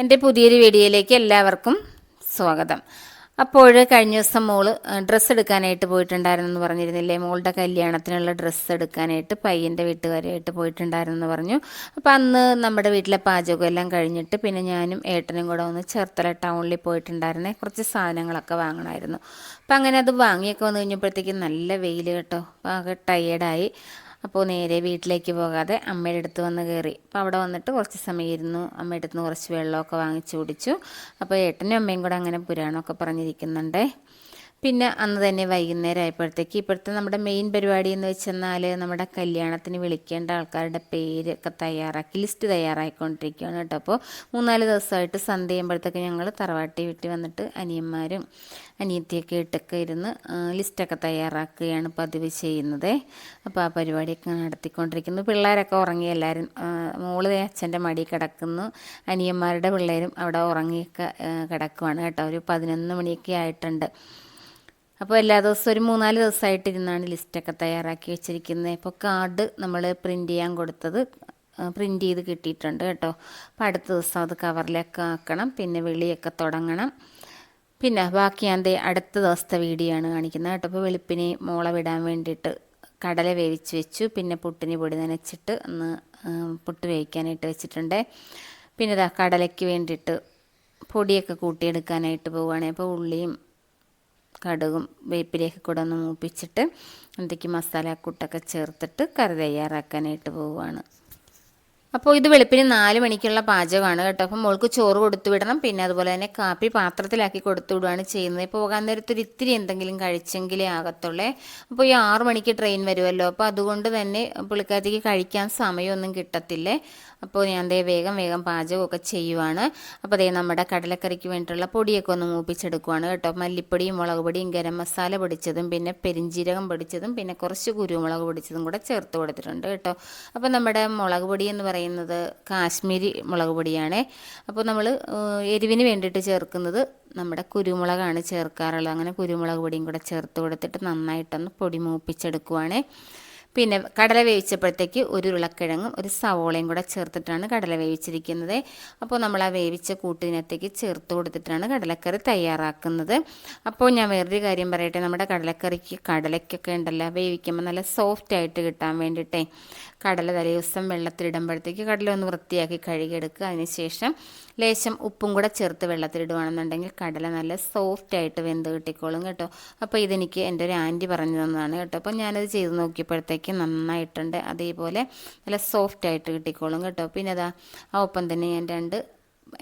എന്റെ പുതിയൊരു വീഡിയോയിലേക്ക് എല്ലാവർക്കും സ്വാഗതം. അപ്പോൾ കഴിഞ്ഞ ദിവസം മോൾ ഡ്രസ്സ് എടുക്കാനായിട്ട് പോയിട്ടുണ്ടായിരുന്നു എന്ന് പറഞ്ഞിരുന്നില്ലേ? മോളുടെ കല്യാണത്തിനുള്ള ഡ്രസ്സ് എടുക്കാനായിട്ട് പയ്യന്റെ വീട്ടുകാരായിട്ട് പോയിട്ടുണ്ടായിരുന്നു എന്ന് പറഞ്ഞു. അപ്പോൾ അന്ന് നമ്മുടെ വീട്ടിലെ പാചകം എല്ലാം കഴിഞ്ഞിട്ട് പിന്നെ ഞാനും ഏട്ടനും കൂടെ ഒന്ന് ചേർത്തല ടൗണിൽ പോയിട്ടുണ്ടായിരുന്നേ. കുറച്ച് സാധനങ്ങളൊക്കെ വാങ്ങണമായിരുന്നു. അപ്പോൾ അങ്ങനെ അത് വാങ്ങിയൊക്കെ വന്നു കഴിഞ്ഞപ്പോഴത്തേക്കും നല്ല വെയിൽ കേട്ടോ. ആകെ ടയേർഡായി അപ്പോൾ നേരെ വീട്ടിലേക്ക് പോകാതെ അമ്മയുടെ അടുത്ത് വന്ന് കയറി അപ്പോൾ അവിടെ വന്നിട്ട് കുറച്ച് സമയം ഇരുന്നു. അമ്മയുടെ അടുത്ത് നിന്ന് കുറച്ച് വെള്ളമൊക്കെ വാങ്ങിച്ചു കുടിച്ചു. അപ്പോൾ ഏട്ടനും അമ്മയും കൂടെ അങ്ങനെ പുരാണമൊക്കെ പറഞ്ഞിരിക്കുന്നുണ്ടേ. പിന്നെ അന്ന് തന്നെ വൈകുന്നേരം ആയപ്പോഴത്തേക്ക് ഇപ്പോഴത്തെ നമ്മുടെ മെയിൻ പരിപാടി എന്ന് വെച്ചെന്നാൽ നമ്മുടെ കല്യാണത്തിന് വിളിക്കേണ്ട ആൾക്കാരുടെ പേരൊക്കെ തയ്യാറാക്കി ലിസ്റ്റ് തയ്യാറായിക്കൊണ്ടിരിക്കുകയാണ് കേട്ടോ. അപ്പോൾ മൂന്നാൽ ദിവസമായിട്ട് സന്ധ്യ ചെയ്യുമ്പോഴത്തേക്ക് ഞങ്ങൾ തറവാട്ടി വീട്ടിൽ വന്നിട്ട് അനിയന്മാരും അനിയത്തിയൊക്കെ ഇട്ടൊക്കെ ഇരുന്ന് ലിസ്റ്റൊക്കെ തയ്യാറാക്കുകയാണ് പതിവ് ചെയ്യുന്നത്. അപ്പോൾ ആ പരിപാടിയൊക്കെ നടത്തിക്കൊണ്ടിരിക്കുന്നു. പിള്ളേരൊക്കെ ഉറങ്ങി എല്ലാവരും മോൾ അച്ഛന്റെ മടി കിടക്കുന്നു. അനിയന്മാരുടെ പിള്ളേരും അവിടെ ഉറങ്ങിയൊക്കെ കിടക്കുവാണ് കേട്ടോ. ഒരു പതിനൊന്ന് മണിയൊക്കെ ആയിട്ടുണ്ട്. അപ്പോൾ എല്ലാ ദിവസവും ഒരു മൂന്നാൽ ദിവസമായിട്ട് ഇരുന്നാണ് ലിസ്റ്റൊക്കെ തയ്യാറാക്കി വെച്ചിരിക്കുന്നത്. ഇപ്പോൾ കാർഡ് നമ്മൾ പ്രിന്റ് ചെയ്യാൻ കൊടുത്തത് പ്രിന്റ് ചെയ്ത് കിട്ടിയിട്ടുണ്ട് കേട്ടോ. അപ്പോൾ അടുത്ത ദിവസം അത് കവറിലൊക്കെ ആക്കണം പിന്നെ വെളിയൊക്കെ തുടങ്ങണം. പിന്നെ ബാക്കി ഞാൻ അടുത്ത ദിവസത്തെ വീഡിയോ ആണ് കാണിക്കുന്നത് കേട്ടോ. അപ്പോൾ വെളുപ്പിനെ മോളെ വിടാൻ വേണ്ടിയിട്ട് കടല വേവിച്ച് വെച്ചു പിന്നെ പുട്ടിന് പൊടി നനച്ചിട്ട് ഒന്ന് പുട്ട് വേവിക്കാനായിട്ട് വെച്ചിട്ടുണ്ട്. പിന്നെ ഇതാ കടലയ്ക്ക് വേണ്ടിയിട്ട് പൊടിയൊക്കെ കൂട്ടിയെടുക്കാനായിട്ട് പോവുകയാണെങ്കിൽ അപ്പോൾ ഉള്ളിയും കടുകും വേപ്പിലേക്ക് കൂടെ ഒന്ന് മൂപ്പിച്ചിട്ട് എന്തൊക്കെ മസാലക്കൂട്ടൊക്കെ ചേർത്തിട്ട് കറി തയ്യാറാക്കാനായിട്ട് പോവുകയാണ്. അപ്പോൾ ഇത് വെളുപ്പിന് നാല് മണിക്കുള്ള പാചകമാണ് കേട്ടോ. അപ്പം മോൾക്ക് ചോറ് കൊടുത്തു വിടണം. പിന്നെ അതുപോലെ തന്നെ കാപ്പി പാത്രത്തിലാക്കി കൊടുത്തു വിടുകയാണ് ചെയ്യുന്നത്. പോകാൻ നേരത്ത് ഒരു ഇത്തിരി എന്തെങ്കിലും കഴിച്ചെങ്കിലേ ആകത്തുള്ളേ. അപ്പോൾ ഈ ആറു മണിക്ക് ട്രെയിൻ വരുമല്ലോ. അപ്പോൾ അതുകൊണ്ട് തന്നെ പുള്ളിക്കാരത്തേക്ക് കഴിക്കാൻ സമയമൊന്നും കിട്ടത്തില്ലേ? അപ്പോൾ ഞാൻ ദേ വേഗം വേഗം പാചകമൊക്കെ ചെയ്യുവാണ്. അപ്പോൾ ദേ നമ്മുടെ കടലക്കറിക്ക് വേണ്ടിയിട്ടുള്ള പൊടിയൊക്കെ ഒന്ന് മൂപ്പിച്ചെടുക്കുവാണ് കേട്ടോ. മല്ലിപ്പൊടിയും മുളക് പൊടിയും ഗരം മസാല പൊടിച്ചതും പിന്നെ പെരിഞ്ചീരകം പൊടിച്ചതും പിന്നെ കുറച്ച് കുരുമുളക് പൊടിച്ചതും കൂടെ ചേർത്ത് കൊടുത്തിട്ടുണ്ട് കേട്ടോ. അപ്പോൾ നമ്മുടെ മുളക് പൊടി എന്ന് പറയുന്നത് കാശ്മീരി മുളക് പൊടിയാണ്. അപ്പോൾ നമ്മൾ എരിവിന് വേണ്ടിയിട്ട് ചേർക്കുന്നത് നമ്മുടെ കുരുമുളകാണ് ചേർക്കാറുള്ളത്. അങ്ങനെ കുരുമുളക് പൊടിയും കൂടെ ചേർത്ത് കൊടുത്തിട്ട് നന്നായിട്ടൊന്ന് പൊടി മൂപ്പിച്ചെടുക്കുവാണേ. പിന്നെ കടല വേവിച്ചപ്പോഴത്തേക്ക് ഒരു ഉരുളക്കിഴങ്ങും ഒരു സവോളയും കൂടെ ചേർത്തിട്ടാണ് കടല വേവിച്ചിരിക്കുന്നത്. അപ്പോൾ നമ്മൾ ആ വേവിച്ച കൂട്ടിനകത്തേക്ക് ചേർത്ത് കൊടുത്തിട്ടാണ് കടലക്കറി തയ്യാറാക്കുന്നത്. അപ്പോൾ ഞാൻ വേറൊരു കാര്യം പറയട്ടെ നമ്മുടെ കടലക്കറിക്ക് കടലയ്ക്കൊക്കെ ഉണ്ടല്ലോ വേവിക്കുമ്പോൾ നല്ല സോഫ്റ്റ് ആയിട്ട് കിട്ടാൻ വേണ്ടിയിട്ടേ കടല തലേ ദിവസം വെള്ളത്തിലിടുമ്പോഴത്തേക്ക് കടല ഒന്ന് വൃത്തിയാക്കി കഴുകിയെടുക്കുക. അതിനുശേഷം ലേശം ഉപ്പും കൂടെ ചേർത്ത് വെള്ളത്തിലിടുവാണെന്നുണ്ടെങ്കിൽ കടല നല്ല സോഫ്റ്റ് ആയിട്ട് വെന്ത് കിട്ടിക്കോളും കേട്ടോ. അപ്പോൾ ഇതെനിക്ക് എന്റെ ഒരു ആന്റി പറഞ്ഞു തന്നതാണ് കേട്ടോ. അപ്പോൾ ഞാനത് ചെയ്ത് നോക്കിയപ്പോഴത്തേക്ക് നന്നായിട്ടുണ്ട്. അതേപോലെ നല്ല സോഫ്റ്റ് ആയിട്ട് കിട്ടിക്കോളും കേട്ടോ. പിന്നെ അതാ ആ ഒപ്പം തന്നെ ഞാൻ രണ്ട്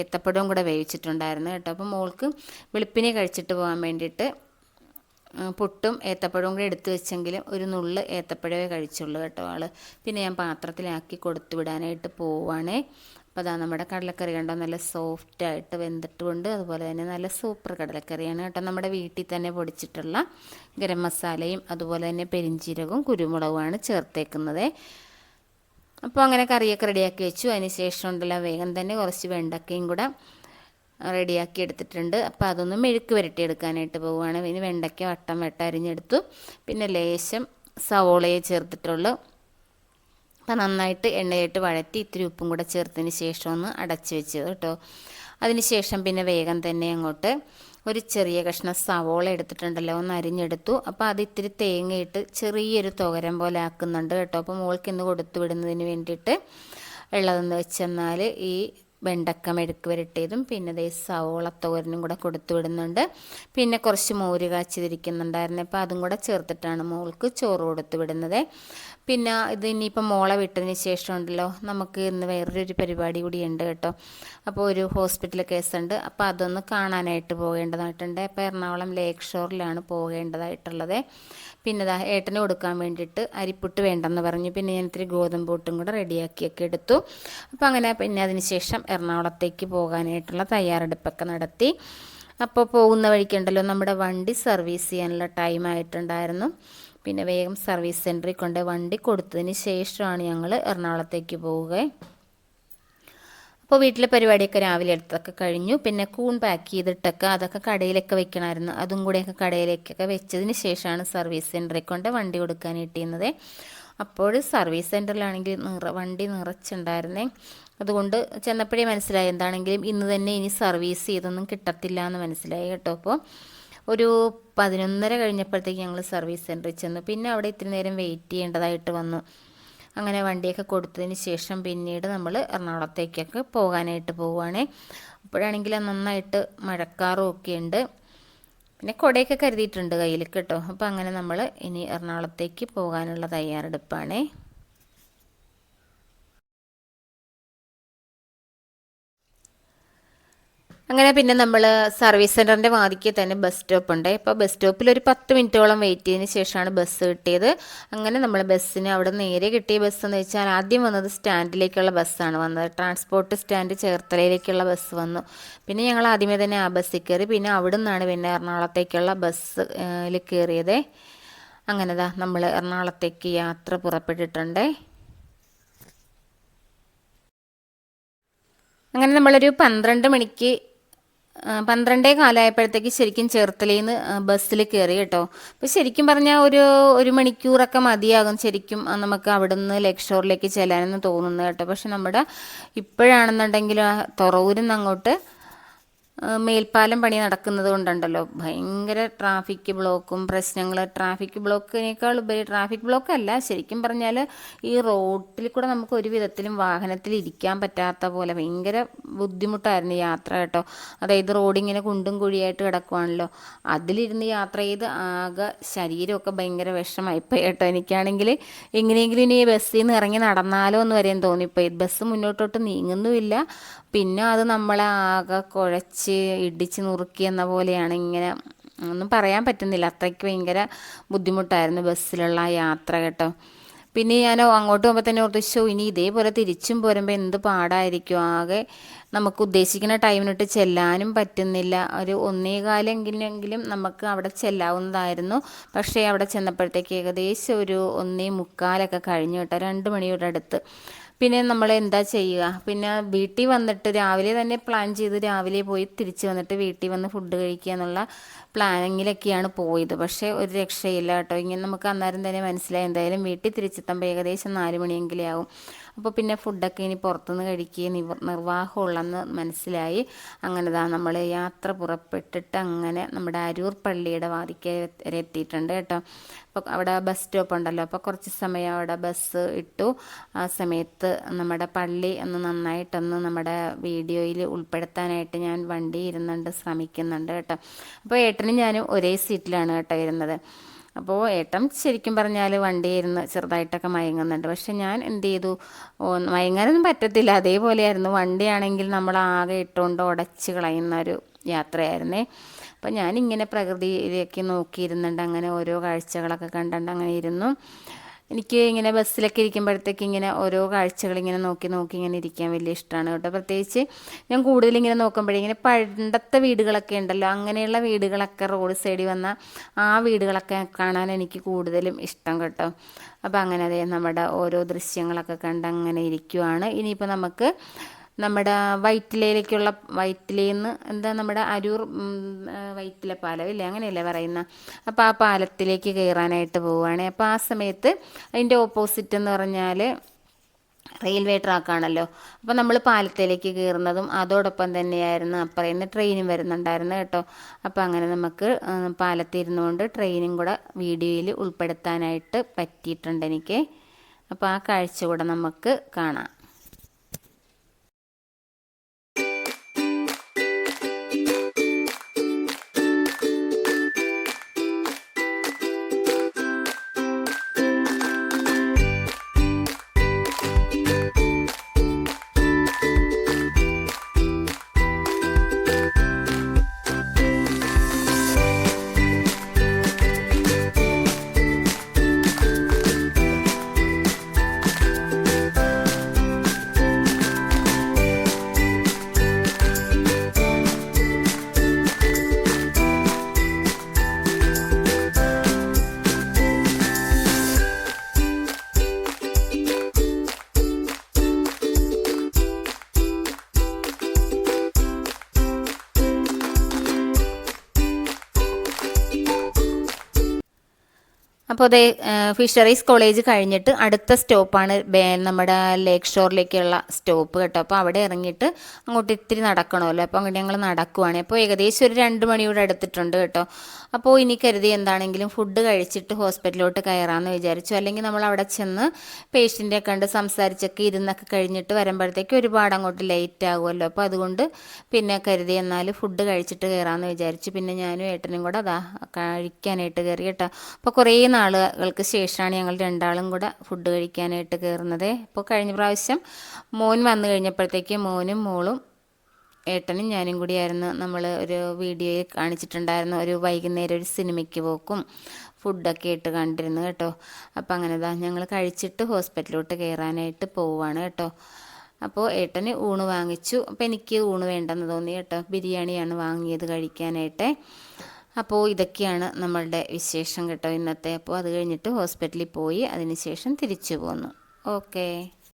ഏത്തപ്പഴവും കൂടെ വേവിച്ചിട്ടുണ്ടായിരുന്നു കേട്ടോ. അപ്പോൾ മോൾക്ക് വെളുപ്പിനെ കഴിച്ചിട്ട് പോകാൻ വേണ്ടിയിട്ട് പുട്ടും ഏത്തപ്പഴവും കൂടെ എടുത്തു വെച്ചെങ്കിലും ഒരു നുള്ള് ഏത്തപ്പഴമേ കഴിച്ചുള്ളൂ കേട്ടോ ആൾ പിന്നെ ഞാൻ പാത്രത്തിലാക്കി കൊടുത്തു വിടാനായിട്ട് പോവുകയാണേ അപ്പോൾ അതാ നമ്മുടെ കടലക്കറി കണ്ടോ? നല്ല സോഫ്റ്റായിട്ട് വെന്തിട്ടുമുണ്ട് അതുപോലെ തന്നെ നല്ല സൂപ്പർ കടലക്കറിയാണ് കേട്ടോ നമ്മുടെ വീട്ടിൽ തന്നെ പൊടിച്ചിട്ടുള്ള ഗരം മസാലയും അതുപോലെ തന്നെ പെരിഞ്ചീരകവും കുരുമുളകുമാണ് ചേർത്തേക്കുന്നത്. അപ്പോൾ അങ്ങനെ കറിയൊക്കെ റെഡിയാക്കി വെച്ചു. അതിന് ശേഷം ഉണ്ടല്ലോ വേഗം തന്നെ കുറച്ച് വെണ്ടക്കയും കൂടെ റെഡിയാക്കി എടുത്തിട്ടുണ്ട്. അപ്പോൾ അതൊന്ന് മെഴുക്ക് വരട്ടി എടുക്കാനായിട്ട് പോവുകയാണ്. ഇനി വെണ്ടയ്ക്ക വട്ടം വെട്ട അരിഞ്ഞെടുത്തു. പിന്നെ ലേശം സവോളയെ ചേർത്തിട്ടുള്ളൂ. അപ്പം നന്നായിട്ട് എണ്ണയിട്ട് വഴറ്റി ഇത്തിരി ഉപ്പും കൂടെ ചേർത്തതിന് ശേഷം ഒന്ന് അടച്ചു വെച്ചത് കേട്ടോ. അതിന് ശേഷം പിന്നെ വേഗം തന്നെ അങ്ങോട്ട് ഒരു ചെറിയ കഷ്ണം സവോള എടുത്തിട്ടുണ്ടല്ലോ ഒന്ന് അരിഞ്ഞെടുത്തു. അപ്പോൾ അത് ഇത്തിരി തേങ്ങയിട്ട് ചെറിയൊരു തുകരം പോലെ ആക്കുന്നുണ്ട് കേട്ടോ. അപ്പോൾ മോൾക്ക് ഇന്ന് കൊടുത്തു വിടുന്നതിന് വേണ്ടിയിട്ട് ഉള്ളതെന്ന് വെച്ചെന്നാൽ ഈ വെണ്ടക്ക മെഴുക്ക് വരട്ടിയതും പിന്നെ ദേ സവോളത്തോരനും കൂടെ കൊടുത്തു വിടുന്നുണ്ട്. പിന്നെ കുറച്ച് മോര് കാച്ചിതിരിക്കുന്നുണ്ടായിരുന്നു. അപ്പോൾ അതും കൂടെ ചേർത്തിട്ടാണ് മോൾക്ക് ചോറ് കൊടുത്തു വിടുന്നത്. പിന്നെ ഇത് ഇനിയിപ്പോൾ മോളെ വിട്ടതിന് ശേഷം ഉണ്ടല്ലോ നമുക്ക് ഇന്ന് വേറൊരു പരിപാടി കൂടി ഉണ്ട് കേട്ടോ. അപ്പോൾ ഒരു ഹോസ്പിറ്റൽ കേസുണ്ട്. അപ്പോൾ അതൊന്ന് കാണാനായിട്ട് പോകേണ്ടതായിട്ടുണ്ട്. അപ്പോൾ എറണാകുളം ലേക്ക് ഷോറിലാണ് പോകേണ്ടതായിട്ടുള്ളത്. പിന്നെ ദാ ഏട്ടന് കൊടുക്കാൻ വേണ്ടിയിട്ട് അരിപ്പുട്ട് വേണ്ടെന്ന് പറഞ്ഞു. പിന്നെ ഞാൻ ഇത്തിരി ഗോതമ്പ് പുട്ടും കൂടെ റെഡിയാക്കിയൊക്കെ എടുത്തു. അപ്പോൾ അങ്ങനെ പിന്നെ അതിനുശേഷം എറണാകുളത്തേക്ക് പോകാനായിട്ടുള്ള തയ്യാറെടുപ്പൊക്കെ നടത്തി. അപ്പോൾ പോകുന്ന വഴിക്കുണ്ടല്ലോ നമ്മുടെ വണ്ടി സർവീസ് ചെയ്യാനുള്ള ടൈം ആയിട്ടുണ്ടായിരുന്നു. പിന്നെ വേഗം സർവീസ് സെന്ററിൽ കൊണ്ട് വണ്ടി കൊടുത്തതിന് ശേഷമാണ് ഞങ്ങൾ എറണാകുളത്തേക്ക് പോവുക. അപ്പോൾ വീട്ടിലെ പരിപാടിയൊക്കെ രാവിലെ എടുത്തൊക്കെ കഴിഞ്ഞു. പിന്നെ കൂൺ പാക്ക് ചെയ്തിട്ടൊക്കെ അതൊക്കെ കടയിലൊക്കെ വെക്കണമായിരുന്നു അതും കൂടെയൊക്കെ കടയിലേക്കൊക്കെ വെച്ചതിന് ശേഷമാണ് സർവീസ് സെന്ററിൽ കൊണ്ട് വണ്ടി കൊടുക്കാൻ കിട്ടിയിരുന്നത്. അപ്പോൾ സർവീസ് സെന്ററിലാണെങ്കിൽ നിറ വണ്ടി നിറച്ചുണ്ടായിരുന്നേ. അതുകൊണ്ട് ചെന്നപ്പോഴേ മനസ്സിലായി എന്താണെങ്കിലും ഇന്ന് തന്നെ ഇനി സർവീസ് ചെയ്തൊന്നും കിട്ടത്തില്ല എന്ന് മനസ്സിലായി കേട്ടോ അപ്പോൾ ഒരു പതിനൊന്നര കഴിഞ്ഞപ്പോഴത്തേക്ക് ഞങ്ങൾ സർവീസ് സെന്ററിൽ ചെന്നു. പിന്നെ അവിടെ ഇത്തിരി നേരം വെയിറ്റ് ചെയ്യേണ്ടതായിട്ട് വന്നു. അങ്ങനെ വണ്ടിയൊക്കെ കൊടുത്തതിന് ശേഷം പിന്നീട് നമ്മൾ എറണാകുളത്തേക്കൊക്കെ പോകാനായിട്ട് പോവുകയാണേ അപ്പോഴാണെങ്കിൽ നന്നായിട്ട് മഴക്കാറും ഒക്കെ ഉണ്ട്. പിന്നെ കൊടയൊക്കെ കരുതിയിട്ടുണ്ട് കയ്യിൽ കേട്ടോ അപ്പോൾ അങ്ങനെ നമ്മൾ ഇനി എറണാകുളത്തേക്ക് പോകാനുള്ള തയ്യാറെടുപ്പാണേ. അങ്ങനെ പിന്നെ നമ്മൾ സർവീസ് സെന്ററിന്റെ വാതിക്ക് തന്നെ ബസ് സ്റ്റോപ്പ് ഉണ്ട്. ഇപ്പോൾ ബസ് സ്റ്റോപ്പിൽ ഒരു പത്ത് മിനിറ്റോളം വെയിറ്റ് ചെയ്തതിന് ശേഷമാണ് ബസ് കിട്ടിയത്. അങ്ങനെ നമ്മൾ ബസ്സിന് അവിടെ നേരെ കിട്ടിയ ബസ് എന്ന് വെച്ചാൽ ആദ്യം വന്നത് സ്റ്റാൻഡിലേക്കുള്ള ബസ്സാണ് വന്നത്. ട്രാൻസ്പോർട്ട് സ്റ്റാൻഡ് ചേർത്തലയിലേക്കുള്ള ബസ് വന്നു. പിന്നെ ഞങ്ങൾ ആദ്യമേ തന്നെ ആ ബസ്സിൽ കയറി. പിന്നെ അവിടെ നിന്നാണ് പിന്നെ എറണാകുളത്തേക്കുള്ള ബസ്സിൽ കയറിയത്. അങ്ങനെതാ നമ്മൾ എറണാകുളത്തേക്ക് യാത്ര പുറപ്പെട്ടിട്ടുണ്ടേ. അങ്ങനെ നമ്മളൊരു പന്ത്രണ്ട് മണിക്ക് പന്ത്രണ്ടേ കാലമായപ്പോഴത്തേക്ക് ശരിക്കും ചേർത്തലയിൽ നിന്ന് ബസ്സിൽ കയറി കേട്ടോ. അപ്പോൾ ശരിക്കും പറഞ്ഞാൽ ഒരു ഒരു മണിക്കൂറൊക്കെ മതിയാകും ശരിക്കും നമുക്ക് അവിടെ നിന്ന് ലക്ഷോറിലേക്ക് ചെല്ലാനെന്ന് തോന്നുന്നു കേട്ടോ. പക്ഷെ നമ്മുടെ ഇപ്പോഴാണെന്നുണ്ടെങ്കിൽ തുറവൂരിൽ നിന്ന് അങ്ങോട്ട് മേൽപ്പാലം പണി നടക്കുന്നത് കൊണ്ടുണ്ടല്ലോ. ഭയങ്കര ട്രാഫിക് ബ്ലോക്കും പ്രശ്നങ്ങൾ ട്രാഫിക് ബ്ലോക്കിനേക്കാൾ ഉപരി ട്രാഫിക് ബ്ലോക്ക് അല്ല. ശരിക്കും പറഞ്ഞാൽ ഈ റോഡിൽ കൂടെ നമുക്ക് ഒരു വിധത്തിലും വാഹനത്തിൽ ഇരിക്കാൻ പറ്റാത്ത പോലെ ഭയങ്കര ബുദ്ധിമുട്ടായിരുന്നു യാത്ര കേട്ടോ. അതായത് റോഡിങ്ങനെ കുണ്ടും കുഴിയായിട്ട് കിടക്കുവാണല്ലോ. അതിലിരുന്ന് യാത്ര ചെയ്ത് ആകെ ശരീരമൊക്കെ ഭയങ്കര വിഷമായിപ്പോയി കേട്ടോ. എനിക്കാണെങ്കിൽ എങ്ങനെയെങ്കിലും ഇനി ബസ്സിൽ നിന്ന് ഇറങ്ങി നടന്നാലോ എന്ന് വരെയും തോന്നിപ്പോയി ബസ് മുന്നോട്ടോട്ട് നീങ്ങുന്നുമില്ല. പിന്നെ അത് നമ്മളെ ആകെ കുഴച്ച് ഇടിച്ച് നുറുക്കി എന്ന പോലെയാണ് ഇങ്ങനെ. ഒന്നും പറയാൻ പറ്റുന്നില്ല. അത്രയ്ക്ക് ഭയങ്കര ബുദ്ധിമുട്ടായിരുന്നു ബസ്സിലുള്ള യാത്ര കേട്ടോ. പിന്നെ ഞാൻ അങ്ങോട്ട് പോകുമ്പോൾ തന്നെ ഓർത്തു ഷോ ഇനി ഇതേപോലെ തിരിച്ചും പോരുമ്പോൾ എന്ത് പാടായിരിക്കും? ആകെ നമുക്ക് ഉദ്ദേശിക്കുന്ന ടൈമിനിട്ട് ചെല്ലാനും പറ്റുന്നില്ല. ഒരു ഒന്നേകാലെങ്കിലെങ്കിലും നമുക്ക് അവിടെ ചെല്ലാവുന്നതായിരുന്നു. പക്ഷേ അവിടെ ചെന്നപ്പോഴത്തേക്ക് ഏകദേശം ഒരു ഒന്നേ മുക്കാലൊക്കെ കഴിഞ്ഞു കേട്ടോ രണ്ട് മണിയുടെ അടുത്ത്. പിന്നെ നമ്മൾ എന്താ ചെയ്യുക? പിന്നെ വീട്ടിൽ വന്നിട്ട് രാവിലെ തന്നെ പ്ലാൻ ചെയ്ത് രാവിലെ പോയി തിരിച്ച് വന്നിട്ട് വീട്ടിൽ വന്ന് ഫുഡ് കഴിക്കുക എന്നുള്ള പ്ലാനിങ്ങിലൊക്കെയാണ് പോയത്. പക്ഷേ ഒരു രക്ഷയില്ല കേട്ടോ. ഇങ്ങനെ നമുക്ക് അന്നേരം തന്നെ മനസ്സിലായി. എന്തായാലും വീട്ടിൽ തിരിച്ചെത്തുമ്പോൾ ഏകദേശം നാല് മണിയെങ്കിലും ആവും. അപ്പോൾ പിന്നെ ഫുഡൊക്കെ ഇനി പുറത്തുനിന്ന് കഴിക്കുക നിർവാഹമുള്ളെന്ന് മനസ്സിലായി. അങ്ങനെ ദാ നമ്മൾ യാത്ര പുറപ്പെട്ടിട്ട് അങ്ങനെ നമ്മുടെ അരൂർ പള്ളിയുടെ വാതിക്കെ വരെ എത്തിയിട്ടുണ്ട് കേട്ടോ. അപ്പോൾ അവിടെ ബസ് സ്റ്റോപ്പ് ഉണ്ടല്ലോ. അപ്പോൾ കുറച്ച് സമയം അവിടെ ബസ് ഇട്ടു. ആ സമയത്ത് നമ്മുടെ പള്ളി ഒന്ന് നന്നായിട്ടൊന്ന് നമ്മുടെ വീഡിയോയിൽ ഉൾപ്പെടുത്താനായിട്ട് ഞാൻ വണ്ടി ഇരുന്നുണ്ട് ശ്രമിക്കുന്നുണ്ട് കേട്ടോ. അപ്പോൾ ഏട്ടനും ഞാനും ഒരേ സീറ്റിലാണ് കേട്ടോ ഇരുന്നത്. അപ്പോൾ ഏട്ടൻ ശരിക്കും പറഞ്ഞാൽ വണ്ടി ഇരുന്ന് ചെറുതായിട്ടൊക്കെ മയങ്ങുന്നുണ്ട്. പക്ഷെ ഞാൻ എന്ത് ചെയ്തു? മയങ്ങാനൊന്നും പറ്റത്തില്ല. അതേപോലെയായിരുന്നു. വണ്ടിയാണെങ്കിൽ നമ്മൾ ആകെ ഇട്ടുകൊണ്ട് ഉടച്ച് കളയുന്ന ഒരു യാത്രയായിരുന്നേ. അപ്പം ഞാനിങ്ങനെ പ്രകൃതിയിലേക്ക് നോക്കിയിരുന്നുണ്ട്. അങ്ങനെ ഓരോ കാഴ്ചകളൊക്കെ കണ്ടുകൊണ്ട് അങ്ങനെ ഇരുന്നു. എനിക്ക് ഇങ്ങനെ ബസ്സിലൊക്കെ ഇരിക്കുമ്പോഴത്തേക്ക് ഇങ്ങനെ ഓരോ കാഴ്ചകൾ ഇങ്ങനെ നോക്കി നോക്കി ഇങ്ങനെ ഇരിക്കാൻ വലിയ ഇഷ്ടമാണ് കേട്ടോ. പ്രത്യേകിച്ച് ഞാൻ കൂടുതൽ ഇങ്ങനെ നോക്കുമ്പോഴേ ഇങ്ങനെ പണ്ടത്തെ വീടുകളൊക്കെ ഉണ്ടല്ലോ അങ്ങനെയുള്ള വീടുകളൊക്കെ റോഡ് സൈഡിൽ വന്ന ആ വീടുകളൊക്കെ കാണാൻ എനിക്ക് കൂടുതലും ഇഷ്ടം കേട്ടോ. അപ്പോൾ അങ്ങനെ അതെ നമ്മുടെ ഓരോ ദൃശ്യങ്ങളൊക്കെ കണ്ട് അങ്ങനെ ഇരിക്കുവാണ്. ഇനിയിപ്പോൾ നമുക്ക് നമ്മുടെ വൈറ്റിലയിലേക്കുള്ള വൈറ്റിലേന്ന് എന്താ നമ്മുടെ അരൂർ വൈറ്റില പാലം ഇല്ലേ? അങ്ങനെയല്ലേ പറയുന്ന? അപ്പോൾ ആ പാലത്തിലേക്ക് കയറാനായിട്ട് പോവുകയാണ്. അപ്പോൾ ആ സമയത്ത് അതിന്റെ ഓപ്പോസിറ്റ് എന്ന് പറഞ്ഞാൽ റെയിൽവേ ട്രാക്കാണല്ലോ അപ്പോൾ നമ്മൾ പാലത്തിലേക്ക് കയറുന്നതും അതോടൊപ്പം തന്നെയായിരുന്നു അപ്പറയുന്ന ട്രെയിനും വരുന്നുണ്ടായിരുന്നു കേട്ടോ. അപ്പോൾ അങ്ങനെ നമുക്ക് പാലത്തിരുന്നുകൊണ്ട് ട്രെയിനും കൂടെ വീഡിയോയിൽ ഉൾപ്പെടുത്താനായിട്ട് പറ്റിയിട്ടുണ്ട് എനിക്ക്. അപ്പോൾ ആ കാഴ്ച കൂടെ നമുക്ക് കാണാം. അപ്പോൾ അതേ ഫിഷറീസ് കോളേജ് കഴിഞ്ഞിട്ട് അടുത്ത സ്റ്റോപ്പാണ് നമ്മുടെ ലേക്ക് ഷോറിലേക്കുള്ള സ്റ്റോപ്പ് കേട്ടോ. അപ്പോൾ അവിടെ ഇറങ്ങിയിട്ട് അങ്ങോട്ട് ഇത്തിരി നടക്കണമല്ലോ. അപ്പോൾ അങ്ങോട്ട് ഞങ്ങൾ നടക്കുവാണ്. അപ്പോൾ ഏകദേശം ഒരു രണ്ട് മണിയോടെ അടുത്തിട്ടുണ്ട് കേട്ടോ. അപ്പോൾ ഇനി കരുതി എന്താണെങ്കിലും ഫുഡ് കഴിച്ചിട്ട് ഹോസ്പിറ്റലിലോട്ട് കയറാമെന്ന് വിചാരിച്ചു. അല്ലെങ്കിൽ നമ്മൾ അവിടെ ചെന്ന് പേഷ്യന്റെ കണ്ട് സംസാരിച്ചൊക്കെ ഇരുന്നൊക്കെ കഴിഞ്ഞിട്ട് വരുമ്പോഴത്തേക്ക് ഒരുപാട് അങ്ങോട്ട് ലേറ്റ് ആകുമല്ലോ. അപ്പോൾ അതുകൊണ്ട് പിന്നെ കരുതി എന്നാൽ ഫുഡ് കഴിച്ചിട്ട് കയറാമെന്ന് വിചാരിച്ചു. പിന്നെ ഞാനും ഏട്ടനും കൂടെ അതാ കഴിക്കാനായിട്ട് കയറി കേട്ടോ. അപ്പോൾ കുറേ നാളുകൾക്ക് ശേഷമാണ് ഞങ്ങൾ രണ്ടാളും കൂടെ ഫുഡ് കഴിക്കാനായിട്ട് കയറുന്നത് അപ്പോൾ കഴിഞ്ഞ പ്രാവശ്യം മോൻ വന്നു കഴിഞ്ഞപ്പോഴത്തേക്ക് മോനും മോളും ഏട്ടനും ഞാനും കൂടിയായിരുന്നു നമ്മൾ ഒരു വീഡിയോയിൽ കാണിച്ചിട്ടുണ്ടായിരുന്നു. ഒരു വൈകുന്നേരം ഒരു സിനിമയ്ക്ക് പോക്കും ഫുഡൊക്കെ ആയിട്ട് കണ്ടിരുന്നു കേട്ടോ. അപ്പം അങ്ങനെ ഇതാ ഞങ്ങൾ കഴിച്ചിട്ട് ഹോസ്പിറ്റലിലോട്ട് കയറാനായിട്ട് പോവുകയാണ് കേട്ടോ. അപ്പോൾ ഏട്ടന് ഊണ് വാങ്ങിച്ചു. അപ്പോൾ എനിക്ക് ഊണ് വേണ്ടെന്ന് തോന്നി കേട്ടോ. ബിരിയാണിയാണ് വാങ്ങിയത് കഴിക്കാനായിട്ട്. അപ്പോൾ ഇതൊക്കെയാണ് നമ്മളുടെ വിശേഷം കേട്ടോ ഇന്നത്തെ. അപ്പോൾ അത് കഴിഞ്ഞിട്ട് ഹോസ്പിറ്റലിൽ പോയി അതിന് ശേഷം തിരിച്ചു പോന്നു. ഓക്കേ.